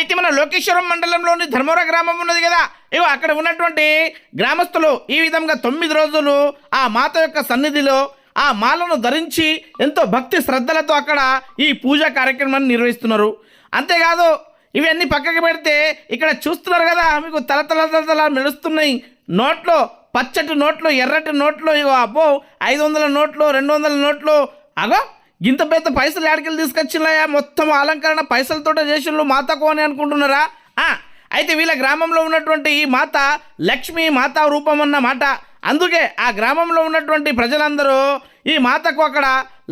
అయితే మన లోకేశ్వరం మండలంలోని ధర్మవరం గ్రామం ఉన్నది కదా. ఇగో అక్కడ ఉన్నటువంటి గ్రామస్తులు ఈ విధంగా తొమ్మిది రోజులు ఆ మాత యొక్క సన్నిధిలో ఆ మాలను ధరించి ఎంతో భక్తి శ్రద్ధలతో అక్కడ ఈ పూజా కార్యక్రమాన్ని నిర్వహిస్తున్నారు. అంతేకాదు ఇవన్నీ పక్కకి పెడితే ఇక్కడ చూస్తున్నారు కదా మీకు తల తల తల తల మెరుస్తున్నాయి. నోట్లో పచ్చటి నోట్లు ఎర్రటి నోట్లు ఇగో అబ్బో ఐదు వందల నోట్లు రెండు వందల నోట్లు. అగో ఇంత పెద్ద పైసలు ఏడకెళ్ళి తీసుకొచ్చినాయా? మొత్తం అలంకరణ పైసలతోటే చేసిండ్రు మాతకు అని అనుకుంటున్నారా? అయితే వీళ్ళ గ్రామంలో ఉన్నటువంటి ఈ మాత లక్ష్మి మాతా రూపం అన్న మాట. అందుకే ఆ గ్రామంలో ఉన్నటువంటి ప్రజలందరూ ఈ మాతకు అక్కడ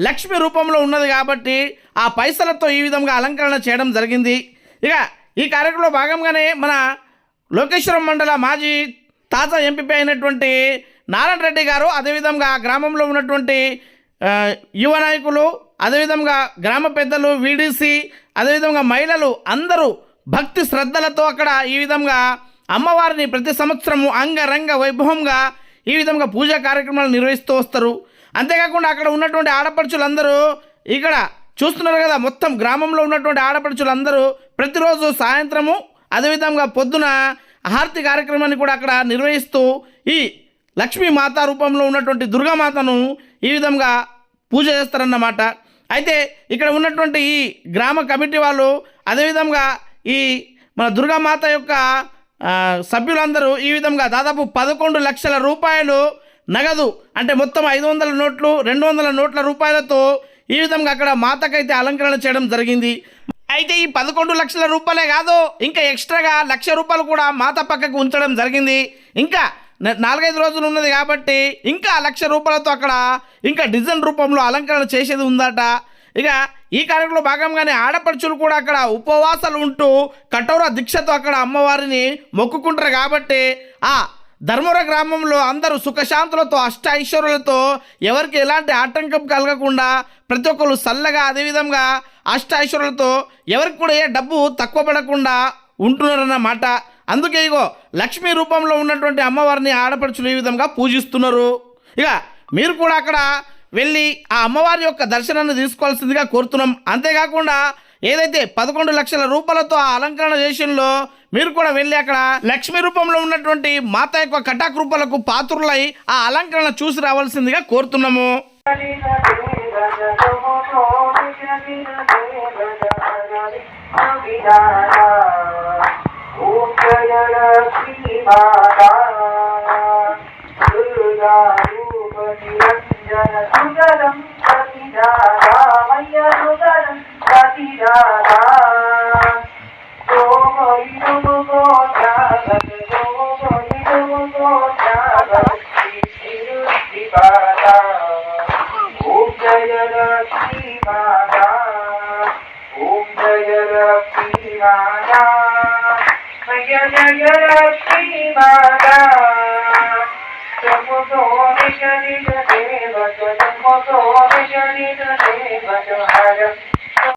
లక్ష్మి రూపంలో ఉన్నది కాబట్టి ఆ పైసలతో ఈ విధంగా అలంకరణ చేయడం జరిగింది. ఇక ఈ కార్యక్రమంలో భాగంగానే మన లోకేశ్వరం మండల మాజీ తాజా ఎంపీ అయినటువంటి నారాయణ రెడ్డి గారు అదేవిధంగా గ్రామంలో ఉన్నటువంటి యువ నాయకులు అదేవిధంగా గ్రామ పెద్దలు వీడీసీ అదేవిధంగా మహిళలు అందరూ భక్తి శ్రద్ధలతో అక్కడ ఈ విధంగా అమ్మవారిని ప్రతి సంవత్సరము అంగరంగ వైభవంగా ఈ విధంగా పూజా కార్యక్రమాలు నిర్వహిస్తూ వస్తారు. అంతేకాకుండా అక్కడ ఉన్నటువంటి ఆడపడుచులందరూ ఇక్కడ చూస్తున్నారు కదా మొత్తం గ్రామంలో ఉన్నటువంటి ఆడపడుచులందరూ ప్రతిరోజు సాయంత్రము అదేవిధంగా పొద్దున హారతి కార్యక్రమాన్ని కూడా అక్కడ నిర్వహిస్తూ ఈ లక్ష్మీ మాత రూపంలో ఉన్నటువంటి దుర్గామాతను ఈ విధంగా పూజ చేస్తారన్నమాట. అయితే ఇక్కడ ఉన్నటువంటి ఈ గ్రామ కమిటీ వాళ్ళు అదేవిధంగా ఈ మన దుర్గామాత యొక్క సభ్యులందరూ ఈ విధంగా దాదాపు పదకొండు లక్షల రూపాయలు నగదు అంటే మొత్తం ఐదు వందల నోట్లు రెండు వందల నోట్ల రూపాయలతో ఈ విధంగా అక్కడ మాతకైతే అలంకరణ చేయడం జరిగింది. అయితే ఈ పదకొండు లక్షల రూపాయలే కాదు ఇంకా ఎక్స్ట్రాగా లక్ష రూపాయలు కూడా మాత పక్కకు ఉంచడం జరిగింది. ఇంకా నాలుగైదు రోజులు ఉన్నది కాబట్టి ఇంకా లక్ష రూపాయలతో అక్కడ ఇంకా డిజైన్ రూపంలో అలంకరణ చేసేది ఉందట. ఇక ఈ కార్యక్రమంలో భాగంగానే ఆడపడుచులు కూడా అక్కడ ఉపవాసాలు ఉంటూ కఠోర దీక్షతో అక్కడ అమ్మవారిని మొక్కుకుంటారు కాబట్టి ఆ ధర్మవర గ్రామంలో అందరూ సుఖశాంతులతో అష్ట ఐశ్వర్యులతో ఎవరికి ఎలాంటి ఆటంకం కలగకుండా ప్రతి ఒక్కరు చల్లగా అదేవిధంగా అష్ట ఐశ్వర్యులతో ఎవరికి కూడా ఏ డబ్బు తక్కువ పడకుండా ఉంటున్నారన్నమాట. అందుకే ఇగో లక్ష్మీ రూపంలో ఉన్నటువంటి అమ్మవారిని ఆడపడుచులు ఈ విధంగా పూజిస్తున్నారు? ఇక మీరు కూడా అక్కడ వెళ్ళి ఆ అమ్మవారి యొక్క దర్శనాన్ని తీసుకోవాల్సిందిగా కోరుతున్నాం. అంతేకాకుండా ఏదైతే పదకొండు లక్షల రూపాయలతో ఆ అలంకరణ చేసినలో మీరు కూడా వెళ్ళి అక్కడ లక్ష్మీ రూపంలో ఉన్నటువంటి మాత యొక్క కటాకృపలకు పాత్రులై ఆ అలంకరణ చూసి రావాల్సిందిగా కోరుతున్నాము. Om Jaya Rakshi Mata Om Jaya Rakshi Mata يدي فيما دعا تخطو بجديد هيبة تخطو بجديد هيبة حدث